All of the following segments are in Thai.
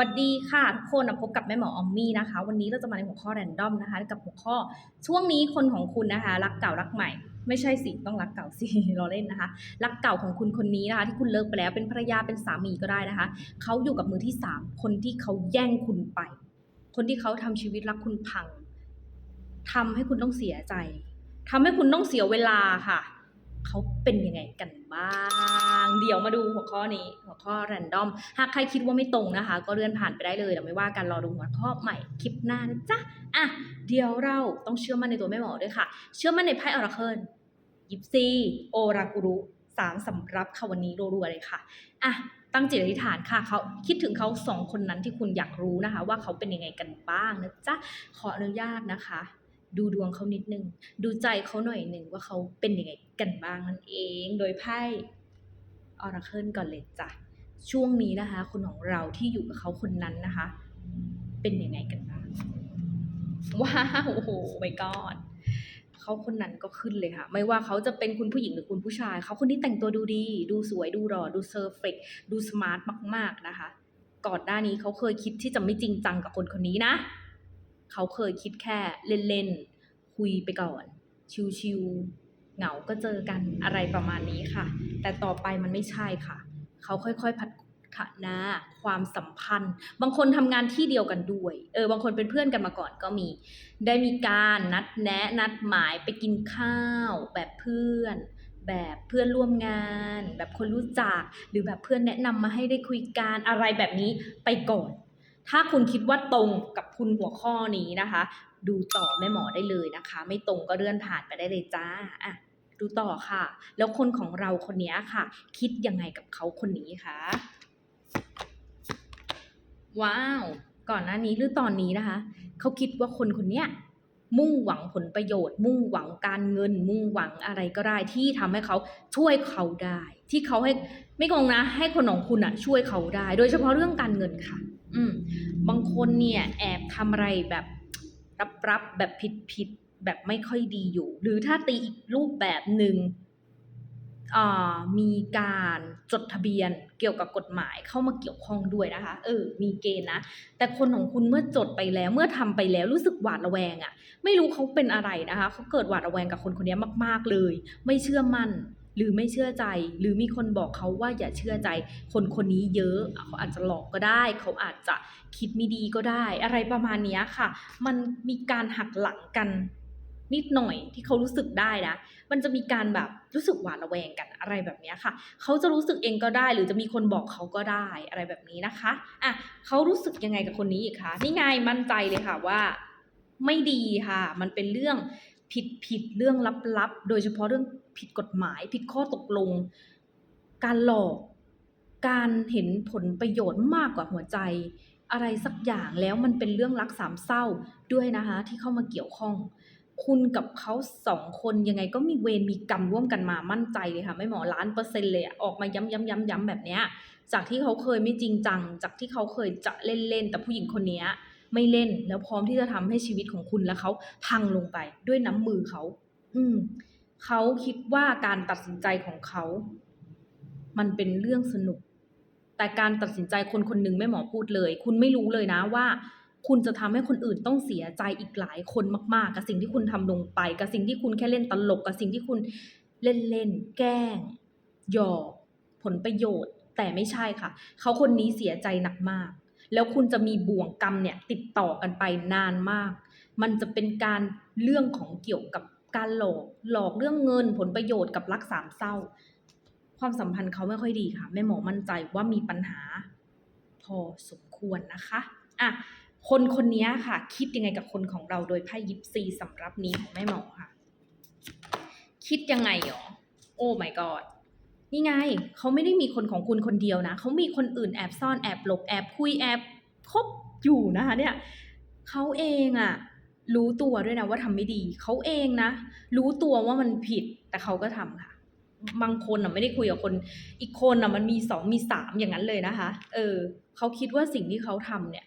วัสดีค่ะทุกคนพบกับแม่หมออมมี่นะคะ วันนี้เราจะมาในหัวข้อแรนดอมนะคะ กับหัวข้อช่วงนี้คนของคุณนะคะ รักเก่ารักใหม่ ไม่ใช่สิต้องรักเก่าสิเราเล่นนะคะ รักเก่าของคุณคนนี้นะคะ ที่คุณเลิกไปแล้วเป็นภรรยาเป็นสามีก็ได้นะคะเขาอยู่กับมือที่สามคนที่เขาแย่งคุณไป คนที่เขาทำชีวิตรักคุณพังทำให้คุณต้องเสียใจทำให้คุณต้องเสียเวลาค่ะ เขาเป็นยังไงกันบ้าง เดี๋ยวมาดูหัวข้อนี้ หัวข้อแรนดอม หากใครคิดว่าไม่ตรงนะคะ ก็เลื่อนผ่านไปได้เลยเดี๋ยวไม่ว่ากันรอดูหัวข้อใหม่คลิปหน้านะจ๊ะอะเดี๋ยวเราต้องเชื่อมั่นในตัวแม่หมอด้วยค่ะ เชื่อมั่นในไพ่ออราเคิลยิปซีโอรากุรุสามสำรับค่ะวันนี้รัวๆเลยค่ะอะตั้งจิตอธิษฐานค่ะเขาคิดถึงเขาสองคนนั้นที่คุณอยากรู้นะคะ ว่าเขาเป็นยังไงกันบ้างนะจ๊ะขออนุญาตนะคะ ดูดวงเขานิดนึง ดูใจเขาหน่อยหนึ่งว่าเขาเป็นยังไงกันบ้างนั่นเอง โดยไพ่ออราเคิลก่อนเลยจ้ะ ช่วงนี้นะคะ คนของเราที่อยู่กับเขาคนนั้นนะคะ เป็นยังไงกันบ้าง ว้าวโอ้โหไม่กอดเขาคนนั้นก็ขึ้นเลยค่ะ ไม่ว่าเขาจะเป็นคุณผู้หญิงหรือคุณผู้ชาย เขาคนที่แต่งตัวดูดี ดูสวยดูหล่อดูเซอร์เฟกดูสมาร์ทมาก ๆนะคะ ก่อนหน้านี้เขาเคยคิดที่จะไม่จริงจังกับคนคนนี้นะ เขาเคยคิดแค่เล่นๆ คุยไปก่อน ชิวๆเหงาก็เจอกันอะไรประมาณนี้ค่ะ แต่ต่อไปมันไม่ใช่ค่ะ เขาค่อยๆพัฒนาความสัมพันธ์ บางคนทำงานที่เดียวกันด้วย เออบางคนเป็นเพื่อนกันมาก่อนก็มี ได้มีการนัดแนะนัดหมายไปกินข้าวแบบเพื่อนแบบเพื่อนร่วมงาน แบบคนรู้จัก หรือแบบเพื่อนแนะนำมาให้ได้คุยกันอะไรแบบนี้ไปก่อน ถ้าคุณคิดว่าตรงกับคุณหัวข้อนี้นะคะ ดูต่อแม่หมอได้เลยนะคะ ไม่ตรงก็เลื่อนผ่านไปได้เลยจ้าอะดูต่อค่ะ แล้วคนของเราคนนี้ค่ะ คิดยังไงกับเขาคนนี้คะว้าว ก่อนหน้านี้หรือตอนนี้นะคะ เขาคิดว่าคนคนเนี้ย มุ่งหวังผลประโยชน์ มุ่งหวังการเงิน มุ่งหวังอะไรก็ได้ที่ทำให้เขาช่วยเขาได้ ที่เขาให้ไม่กงนะ ให้คนของคุณอะช่วยเขาได้ โดยเฉพาะเรื่องการเงินค่ะ อืมบางคนเนี่ยแอบทำอะไรแบบรับๆแบบผิดๆแบบไม่ค่อยดีอยู่ หรือถ้าตีอีกรูปแบบหนึ่งอ่ามีการจดทะเบียน เกี่ยวกับกฎหมายเข้ามาเกี่ยวข้องด้วยนะคะ เออ มีเกณฑ์นะ แต่คนของคุณเมื่อจดไปแล้วเมื่อทำไปแล้วรู้สึกหวาดระแวงอะ่ะ ไม่รู้เขาเป็นอะไรนะคะเขาเกิดหวาดระแวงกับคนคนนี้มาก ๆเลย ไม่เชื่อมั่นหรือไม่เชื่อใจ หรือมีคนบอกเขาว่าอย่าเชื่อใจ คนคนนี้เยอะเขาอาจจะหลอกก็ได้ เขาอาจจะคิดไม่ดีก็ได้ อะไรประมาณนี้ค่ะ มันมีการหักหลังกัน นิดหน่อยที่เขารู้สึกได้นะ มันจะมีการแบบรู้สึกหวาดระแวงกันอะไรแบบนี้ค่ะ เขาจะรู้สึกเองก็ได้ หรือจะมีคนบอกเขาก็ได้อะไรแบบนี้นะคะอะเขารู้สึกยังไงกับคนนี้อีกคะนี่ไงมั่นใจเลยค่ะว่า ไม่ดีค่ะ มันเป็นเรื่องผิดผิดเรื่องลับๆ โดยเฉพาะเรื่องผิดกฎหมาย ผิดข้อตกลง การหลอก การเห็นผลประโยชน์มากกว่าหัวใจ อะไรสักอย่างแล้วมันเป็นเรื่องรักสามเศร้าด้วยนะคะ ที่เข้ามาเกี่ยวข้อง คุณกับเขาสองคนยังไงก็มีเวรมีกรรมร่วมกันมามั่นใจเลยค่ะ ไม่หมอล้านเปอร์เซ็นต์เลยออกมาย้ำย้ำย้ำย้ำแบบเนี้ยจากที่เขาเคยไม่จริงจัง จากที่เขาเคยจะเล่นเล่นๆแต่ผู้หญิงคนนี้ไม่เล่นแล้วพร้อมที่จะทำให้ชีวิตของคุณและเขาพังลงไปด้วยน้ำมือเขา อืมเขาคิดว่าการตัดสินใจของเขา มันเป็นเรื่องสนุก แต่การตัดสินใจคนคนหนึ่งไม่หมอพูดเลย คุณไม่รู้เลยนะว่า คุณจะทำให้คนอื่นต้องเสียใจอีกหลายคนมาก ๆ กับสิ่งที่คุณทำลงไป กับสิ่งที่คุณแค่เล่นตลก กับสิ่งที่คุณเล่นเล่นๆแกล้งหยอกผลประโยชน์ แต่ไม่ใช่ค่ะ เขาคนนี้เสียใจหนักมาก แล้วคุณจะมีบ่วงกรรมเนี่ยติดต่อกันไปนานมาก มันจะเป็นการเรื่องของเกี่ยวกับการหลอกหลอกเรื่องเงินผลประโยชน์กับรักสามเศร้า ความสัมพันธ์เขาไม่ค่อยดีค่ะ แม่หมอมั่นใจว่ามีปัญหา พอสมควรนะคะอะ คนคนนี้ค่ะ คิดยังไงกับคนของเราโดยไพ่ยิปซีสำรับนี้ของแม่หมอค่ะ คิดยังไงหรอ โอ้ my god นี่ไง เขาไม่ได้มีคนของคุณคนเดียวนะ เขามีคนอื่นแอบซ่อนแอบหลบแอบคุยแอบคบอยู่นะคะเนี่ยเขาเองอะรู้ตัวด้วยนะว่าทำไม่ดี เขาเองนะ รู้ตัวว่ามันผิดแต่เขาก็ทำค่ะ บางคนอะไม่ได้คุยกับคน อีกคนอะมันมีสองมีสามอย่างนั้นเลยนะคะ เออเขาคิดว่าสิ่งที่เขาทำเนี่ย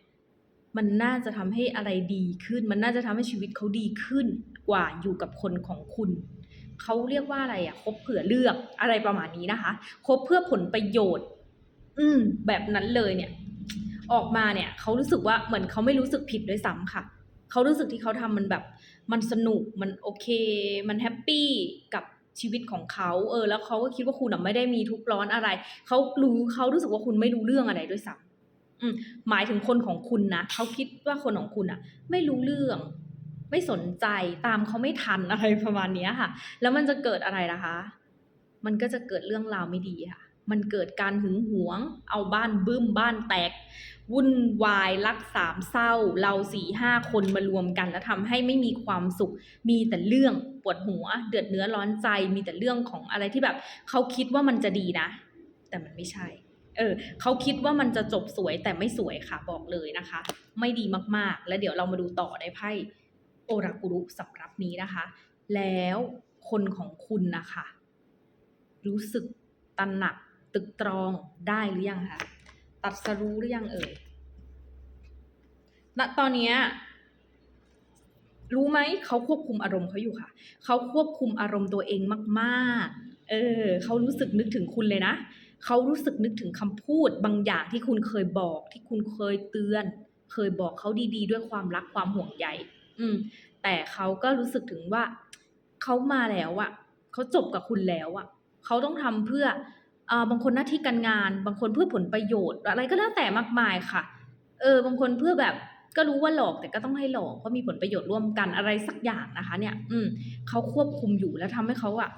มันน่าจะทำให้อะไรดีขึ้น มันน่าจะทำให้ชีวิตเขาดีขึ้นกว่าอยู่กับคนของคุณเขาเรียกว่าอะไรอะคบเผื่อเลือกอะไรประมาณนี้นะคะคบเพื่อผลประโยชน์ อืม แบบนั้นเลยเนี่ย ออกมาเนี่ยเขารู้สึกว่าเหมือนเขาไม่รู้สึกผิดด้วยซ้ำค่ะเขารู้สึกที่เขาทำมันแบบ มันสนุกมันโอเค มันแฮปปี้กับชีวิตของเขาเออ แล้วเขาก็คิดว่าคุณไม่ได้มีทุกข์ร้อนอะไรเขารู้เขารู้สึกว่าคุณไม่รู้เรื่องอะไรด้วยซ้ำ หมายถึงคนของคุณนะเขาคิดว่าคนของคุณอะไม่รู้เรื่อง ไม่สนใจตามเขาไม่ทันอะไรประมาณนี้ค่ะ แล้วมันจะเกิดอะไรนะคะ มันก็จะเกิดเรื่องราวไม่ดีค่ะ มันเกิดการหึงหวง เอาบ้านบึ้มบ้านแตก วุ่นวายรักสามเศร้า เราสี่ห้าคนมารวมกัน แล้วทำให้ไม่มีความสุข มีแต่เรื่องปวดหัว เดือดเนื้อร้อนใจ มีแต่เรื่องของอะไรที่แบบเขาคิดว่ามันจะดีนะ แต่มันไม่ใช่ เออเขาคิดว่ามันจะจบสวยแต่ไม่สวยค่ะบอกเลยนะคะ ไม่ดีมากๆ แล้วเดี๋ยวเรามาดูต่อในไพ่โอรากุรุสำหรับนี้นะคะ แล้วคนของคุณนะคะ รู้สึกตระหนักตึกตรองได้หรือยังคะตัดสรู้หรือยังเอ่ยณตอนนี้รู้ไหมเขาควบคุมอารมณ์เขาอยู่ค่ะ เขาควบคุมอารมณ์ตัวเองมาก ๆ เออเขารู้สึกนึกถึงคุณเลยนะ เขารู้สึกนึกถึงคำพูดบางอย่างที่คุณเคยบอก ที่คุณเคยเตือน เคยบอกเขาดี ๆ ด้วยความรักความห่วงใยอืม แต่เขาก็รู้สึกถึงว่าเขามาแล้วอะเขาจบกับคุณแล้วอะเขาต้องทำเพื่ออ่าบางคนหน้าที่การงาน บางคนเพื่อผลประโยชน์ อะไรก็แล้วแต่มากมายค่ะ เออ บางคนเพื่อแบบก็รู้ว่าหลอกแต่ก็ต้องให้หลอกเพราะมีผลประโยชน์ร่วมกันอะไรสักอย่างนะคะ เนี่ย อืมเขาควบคุมอยู่แล้วทำให้เขาอะ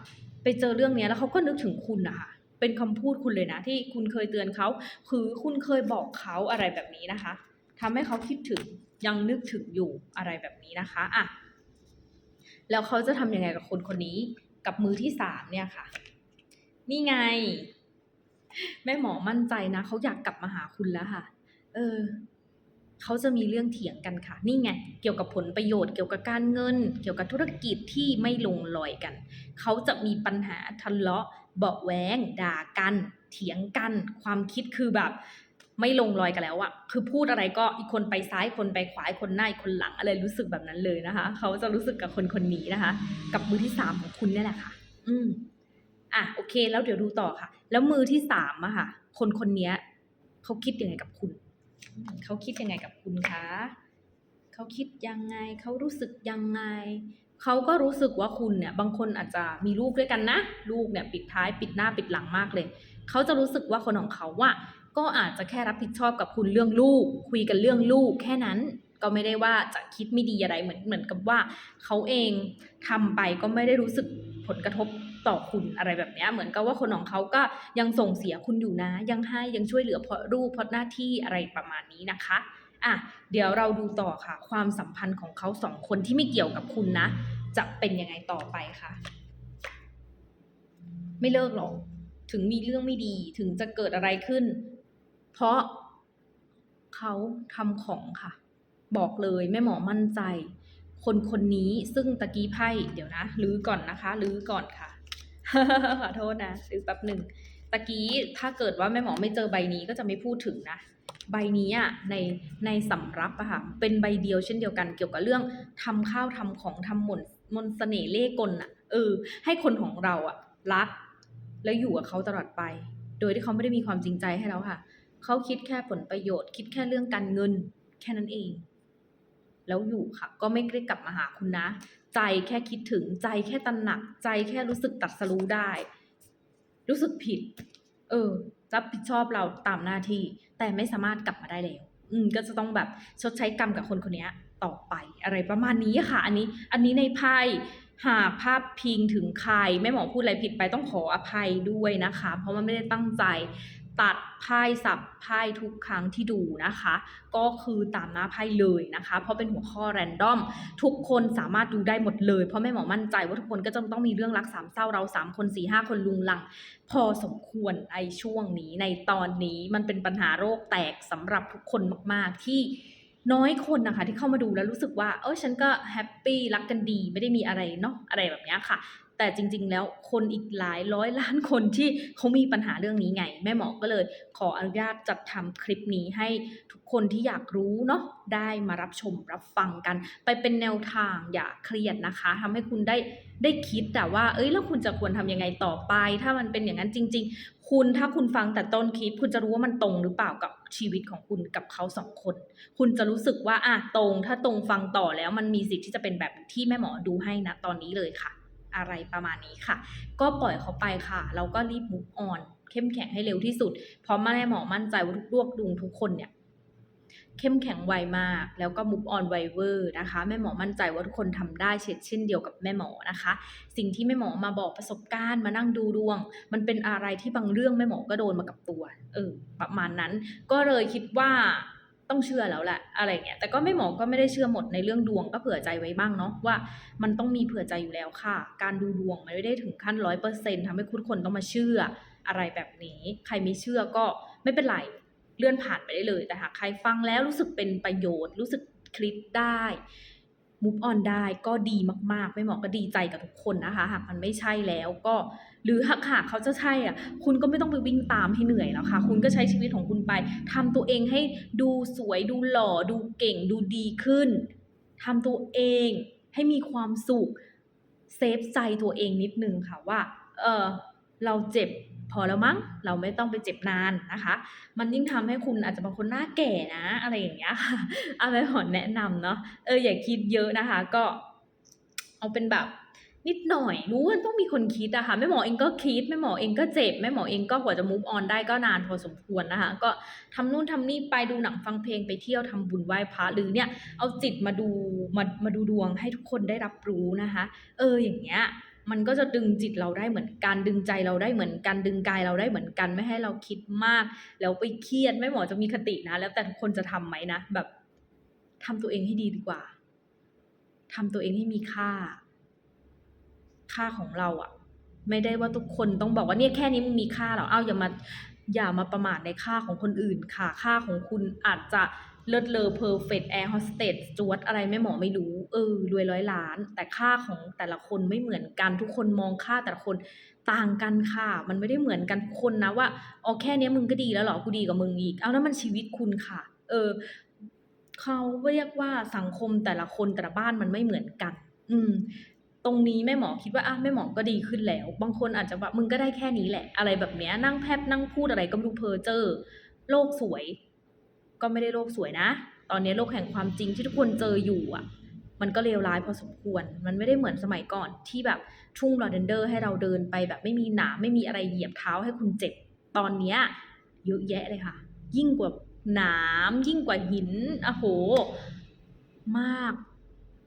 ไปเจอเรื่องเนี้ยแล้วเขาก็นึกถึงคุณนะคะ เป็นคำพูดคุณเลยนะ ที่คุณเคยเตือนเขาคือคุณเคยบอกเขาอะไรแบบนี้นะคะทำให้เขาคิดถึงยังนึกถึงอยู่อะไรแบบนี้นะคะอะแล้วเขาจะทำยังไงกับคนคนนี้กับมือที่สามเนี่ยค่ะ นี่ไง แม่หมอมั่นใจนะเขาอยากกลับมาหาคุณแล้วค่ะ เออเขาจะมีเรื่องเถียงกันค่ะ นี่ไง เกี่ยวกับผลประโยชน์ เกี่ยวกับการเงิน เกี่ยวกับธุรกิจที่ไม่ลงรอยกัน เขาจะมีปัญหาทะเลาะ เบาะแวงด่ากัน เถียงกัน ความคิดคือแบบ ไม่ลงรอยกันแล้วอะคือพูดอะไรก็อีกคนไปซ้ายคนไปขวาคนหน้าคนหลังอะไรรู้สึกแบบนั้นเลยนะคะ เขาจะรู้สึกกับคนคนนี้นะคะ กับมือที่สามของคุณนี่แหละค่ะ อืมอะโอเค แล้วเดี๋ยวดูต่อค่ะ แล้วมือที่สามอะค่ะ คนคนนี้เขาคิดยังไงกับคุณ เขาคิดยังไงกับคุณคะเขาคิดยังไง เขารู้สึกยังไง เขาก็รู้สึกว่าคุณเนี่ยบางคนอาจจะมีลูกด้วยกันนะ ลูกเนี่ยปิดท้ายปิดหน้าปิดหลังมากเลย เขาจะรู้สึกว่าคนของเขาว่าก็อาจจะแค่รับผิดชอบกับคุณเรื่องลูก คุยกันเรื่องลูกแค่นั้นก็ไม่ได้ว่าจะคิดไม่ดีอะไรเหมือนเหมือนกับว่า เขาเองทำไปก็ไม่ได้รู้สึกผลกระทบต่อคุณอะไรแบบนี้เหมือนกับว่าคนของเขาก็ยังส่งเสียคุณอยู่นะ ยังให้ยังช่วยเหลือเพราะลูกเพราะหน้าที่อะไรประมาณนี้นะคะ อะเดี๋ยวเราดูต่อค่ะ ความสัมพันธ์ของเขาสองคนที่ไม่เกี่ยวกับคุณนะ จะเป็นยังไงต่อไปค่ะ ไม่เลิกหรอก ถึงมีเรื่องไม่ดีถึงจะเกิดอะไรขึ้น เพราะเขาทำของค่ะ บอกเลยแม่หมอมั่นใจ คนคนนี้ซึ่งตะกี้ไพ่เดี๋ยวนะลื้อก่อนนะคะลื้อก่อนค่ะขอโทษนะลื้อแป๊บหนึ่งตะกี้ถ้าเกิดว่าแม่หมอไม่เจอใบนี้ก็จะไม่พูดถึงนะ ใบนี้อะในในสำรับอะค่ะเป็นใบเดียวเช่นเดียวกันเกี่ยวกับเรื่องทำข้าวทำของทำมนมนต์เสน่ห์เล่กลอะเออ ให้คนของเราอะรัก แล้วอยู่กับเขาตลอดไป โดยที่เขาไม่ได้มีความจริงใจให้เราค่ะ เขาคิดแค่ผลประโยชน์ คิดแค่เรื่องการเงิน แค่นั้นเอง แล้วอยู่ค่ะ ก็ไม่ได้กลับมาหาคุณนะ ใจแค่คิดถึงใจแค่ตระหนัก ใจแค่รู้สึกตัดสรู้ได้ รู้สึกผิด เออ รับผิดชอบเราตามหน้าที่ แต่ไม่สามารถกลับมาได้แล้วอืมก็จะต้องแบบชดใช้กรรมกับคนคนนี้ต่อไปอะไรประมาณนี้ค่ะ อันนี้อันนี้ในไพ่หากภาพพิงถึงใครแม่หมอพูดอะไรผิดไปต้องขออภัยด้วยนะคะ เพราะมันไม่ได้ตั้งใจ ตัดไพ่สับไพ่ทุกครั้งที่ดูนะคะ ก็คือตามหน้าไพ่เลยนะคะ เพราะเป็นหัวข้อแรนดอม ทุกคนสามารถดูได้หมดเลย เพราะแม่หมอมั่นใจว่าทุกคนก็จะต้องมีเรื่องรักสามเศร้าเราสามคนสี่ห้าคนลุงลัง พอสมควรไอช่วงนี้ในตอนนี้มันเป็นปัญหาโรคแตกสำหรับทุกคนมากๆที่น้อยคนนะคะที่เข้ามาดูแล้วรู้สึกว่า เออฉันก็แฮปปี้รักกันดีไม่ได้มีอะไรเนาะอะไรแบบนี้ค่ะ แต่จริง ๆ แล้วคนอีกหลายร้อยล้านคนที่เขามีปัญหาเรื่องนี้ไง แม่หมอก็เลย ขออนุญาตจัดทำคลิปนี้ให้ทุกคนที่อยากรู้เนาะได้มารับชมรับฟังกัน ไปเป็นแนวทางอย่าเครียดนะคะทำให้คุณได้ได้คิดแต่ว่า เอ้ยแล้วคุณจะควรทำยังไงต่อไป ถ้ามันเป็นอย่างนั้นจริง ๆ คุณถ้าคุณฟังแต่ต้นคลิป คุณจะรู้ว่ามันตรงหรือเปล่ากับชีวิตของคุณกับเขาสองคน คุณจะรู้สึกว่าอะตรง ถ้าตรงฟังต่อแล้วมันมีสิทธิ์ที่จะเป็นแบบที่แม่หมอดูให้นะตอนนี้เลยค่ะ อะไรประมาณนี้ค่ะ ก็ปล่อยเขาไปค่ะ เราก็รีบ move on เข้มแข็งให้เร็วที่สุด เพราะแม่หมอมั่นใจว่าทุกลวกดุงทุกคนเนี่ยเข้มแข็งไวมาก แล้วก็ move on ไวเวอร์นะคะ แม่หมอมั่นใจว่าทุกคนทำได้เช่นเช่นเดียวกับแม่หมอนะคะ สิ่งที่แม่หมอมาบอกประสบการณ์มานั่งดูดวง มันเป็นอะไรที่บางเรื่องแม่หมอก็โดนมากับตัว เออ ประมาณนั้น ก็เลยคิดว่า ต้องเชื่อแล้วแหละอะไรเงี้ยแต่ก็ไม่หมอก็ไม่ได้เชื่อหมดในเรื่องดวงก็เผื่อใจไว้บ้างเนาะว่ามันต้องมีเผื่อใจอยู่แล้วค่ะ การดูดวงมันไม่ได้ถึงขั้นร้อยเปอร์เซ็นทำให้คุณคนต้องมาเชื่ออะไรแบบนี้ ใครไม่เชื่อก็ไม่เป็นไรเลื่อนผ่านไปได้เลย แต่หากใครฟังแล้วรู้สึกเป็นประโยชน์ รู้สึกคลิกได้ มุฟออนได้ก็ดีมาก ๆ ไม่หมอก็ดีใจกับทุกคนนะคะ หากมันไม่ใช่แล้วก็ หรือหากหากเขาจะใช่อะ คุณก็ไม่ต้องไปวิ่งตามให้เหนื่อยแล้วค่ะ คุณก็ใช้ชีวิตของคุณไปทำตัวเองให้ดูสวยดูหล่อดูเก่งดูดีขึ้นทำตัวเองให้มีความสุขเซฟใจตัวเองนิดนึงค่ะว่า เออเราเจ็บ พอแล้วมั้งเราไม่ต้องไปเจ็บนานนะคะ มันยิ่งทำให้คุณอาจจะบางคนหน้าแก่นะ อะไรอย่างเงี้ยค่ะอะไรหอนแนะนำเนาะเอออย่าคิดเยอะนะคะ ก็ เอาเป็นแบบนิดหน่อยรู้ว่าต้องมีคนคิดอะค่ะแม่หมอเองก็คิดแม่หมอเองก็เจ็บแม่หมอเองก็กว่าจะ move on ได้ก็นานพอสมควรนะคะ ก็ทำนู่นทำนี่ไปดูหนังฟังเพลงไปเที่ยวทำบุญไหว้พระหรือเนี่ยเอาจิตมาดูมามาดูดวงให้ทุกคนได้รับรู้นะคะ เอออย่างเงี้ย มันก็จะดึงจิตเราได้เหมือนกันดึงใจเราได้เหมือนกันดึงกายเราได้เหมือนกันไม่ให้เราคิดมาก แล้วไปเครียดแม่หมอจะมีคตินะ แล้วแต่ทุกคนจะทำไหมนะแบบทำตัวเองให้ดีดีกว่าทำตัวเองให้มีค่า ค่าของเราอะไม่ได้ว่าทุกคนต้องบอกว่าเนี่ยแค่นี้มึงมีค่าหรอเอ้าอย่ามาอย่ามาประมาทในค่าของคนอื่นค่ะ ค่าของคุณอาจจะ เลิศเลอเพอร์เฟกต์แอร์โฮสเตสจวดอะไรไม่หมอไม่รู้ เออ รวยร้อยล้าน แต่ค่าของแต่ละคนไม่เหมือนกันทุกคนมองค่าแต่ละคนต่างกันค่ะ มันไม่ได้เหมือนกันทุกคนนะว่าอ๋อแค่นี้มึงก็ดีแล้วหรอกูดีกว่ามึงอีก เอานั่นมันชีวิตคุณค่ะ เออเขาเรียกว่าสังคมแต่ละคนแต่ละบ้านมันไม่เหมือนกัน อืม ตรงนี้แม่หมอคิดว่าอะแม่หมอก็ดีขึ้นแล้ว บางคนอาจจะแบบมึงก็ได้แค่นี้แหละ อะไรแบบเนี้ยนั่งแพบนั่งพูดอะไรก็ไม่รู้เพอเจอโลกสวย ก็ไม่ได้โลกสวยนะ ตอนนี้โลกแห่งความจริงที่ทุกคนเจออยู่อะ มันก็เลวร้ายพอสมควร มันไม่ได้เหมือนสมัยก่อนที่แบบทุ่งลาเวนเดอร์ให้เราเดินไปแบบไม่มีหนามไม่มีอะไรเหยียบเท้าให้คุณเจ็บ ตอนเนี้ยเยอะแยะเลยค่ะ ยิ่งกว่าหนามยิ่งกว่าหินโอ้โห มาก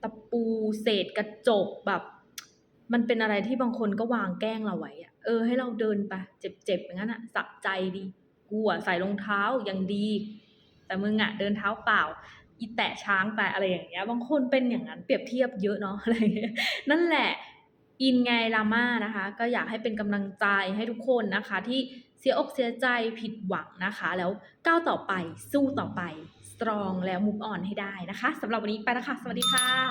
ตะปูเศษกระจกแบบ มันเป็นอะไรที่บางคนก็วางแกล้งเราไว้อะเออให้เราเดินไป เจ็บๆอย่างนั้นอะสะใจดีกูอะใส่รองเท้าอยังดี แต่มึงอะเดินเท้าเปล่าอีแตะช้างไปอะไรอย่างเงี้ย บางคนเป็นอย่างนั้นเปรียบเทียบเยอะเนาะอะไรเงี้ยนั่นแหละอินไงลาม่านะคะ ก็อยากให้เป็นกำลังใจให้ทุกคนนะคะ ที่เสียอกเสียใจผิดหวังนะคะ แล้วก้าวต่อไปสู้ต่อไป สตรองแล้วมุ v ออนให้ได้นะคะสำหรับวันนี้ไปแล้วค่ะสวัสดีค่ะ